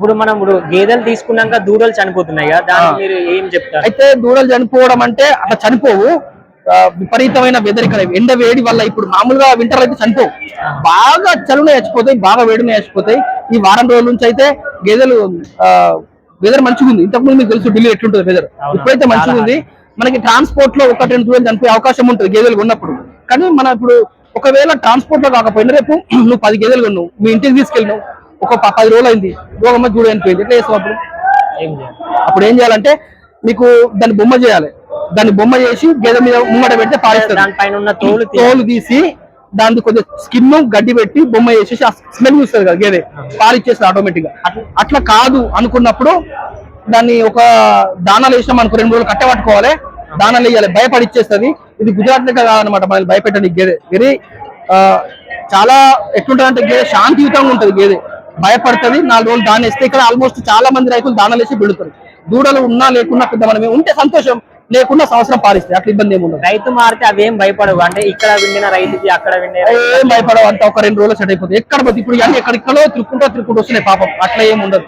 ఇప్పుడు మనం ఇప్పుడు గేదెలు తీసుకున్నాక దూడలు చనిపోతున్నాయి కదా దానికి మీరు ఏం చెప్తారు? అయితే దూడలు చనిపోవడం అంటే అట్లా చనిపోవు. విపరీతమైన వెదర్ ఇక్కడ ఎండ వేడి వల్ల ఇప్పుడు మామూలుగా వింటర్ అయితే చనిపోవు. బాగా చలునే చచ్చిపోతాయి బాగా వేడినే చచ్చిపోతాయి. ఈ వారం రోజుల నుంచి అయితే గేదెలు వెదర్ మంచిగా ఉంది. ఇంతకుముందు మీకు తెలుసు ఢిల్లీ ఎట్లుంటుంది వెదర్. ఇప్పుడైతే మంచిగా ఉంది. మనకి ట్రాన్స్పోర్ట్లో ఒక రెండు దూడలు చనిపోయే అవకాశం ఉంటుంది గేదెలు ఉన్నప్పుడు కానీ మన ఇప్పుడు ఒకవేళ ట్రాన్స్పోర్ట్లో కాకపోయినా రేపు నువ్వు పది గేదెలు కొన్నావు మీ ఇంటికి తీసుకెళ్ళినావు ఒక పది రోజులు అయింది రోగమ్మ చూడ అనిపోయింది ఎట్లా చేస్తావు అప్పుడు? అప్పుడు ఏం చేయాలంటే మీకు దాన్ని బొమ్మ చేయాలి. దాన్ని బొమ్మ చేసి గేదె మీద ముంగట పెడితే ఉన్న తోలు తీసి దానికి కొంచెం స్కిన్ గడ్డి పెట్టి బొమ్మ చేసేసి ఆ స్మెల్ చూస్తుంది కదా గేదె. పాలు ఇచ్చేస్తుంది ఆటోమేటిక్గా. అట్ల- కాదు అనుకున్నప్పుడు దాన్ని ఒక దానాలు వేసినాం అనుకో రెండు రోజులు కట్టబట్టుకోవాలి దానాలు వేయాలి. భయపడి ఇచ్చేస్తుంది ఇది గుజరాత్ లెక్క కాదనమాట మనల్ని భయపెట్టండి గేదె. వెరీ చాలా ఎట్లుంటది అంటే గేదె శాంతియుతంగా ఉంటది గేదె. భయపడుతుంది. నాలుగు రోజులు దాని వేస్తే ఇక్కడ ఆల్మోస్ట్ చాలా మంది రైతులు దానాలు వేసి పెడుతారు దూడలు ఉన్నా లేకున్నా పెద్ద మనమే ఉంటే సంతోషం. లేకున్నా సంవత్సరం పాలిస్తాయి అట్లా ఇబ్బంది ఏమి ఉండదు. రైతు మారితే అవేం భయపడవు. అంటే ఇక్కడ విండిన రైతుకి అక్కడ విండే ఏం భయపడవు. అంత ఒక రెండు రోజులు సెట్ అయిపోతుంది. ఎక్కడ పోతే ఇప్పుడు ఇవన్నీ ఎక్కడిక్కడో తిరుక్కుంటూ తిరుక్కుంటూ వస్తున్నాయి పాపం. అట్లా ఏం ఉండదు.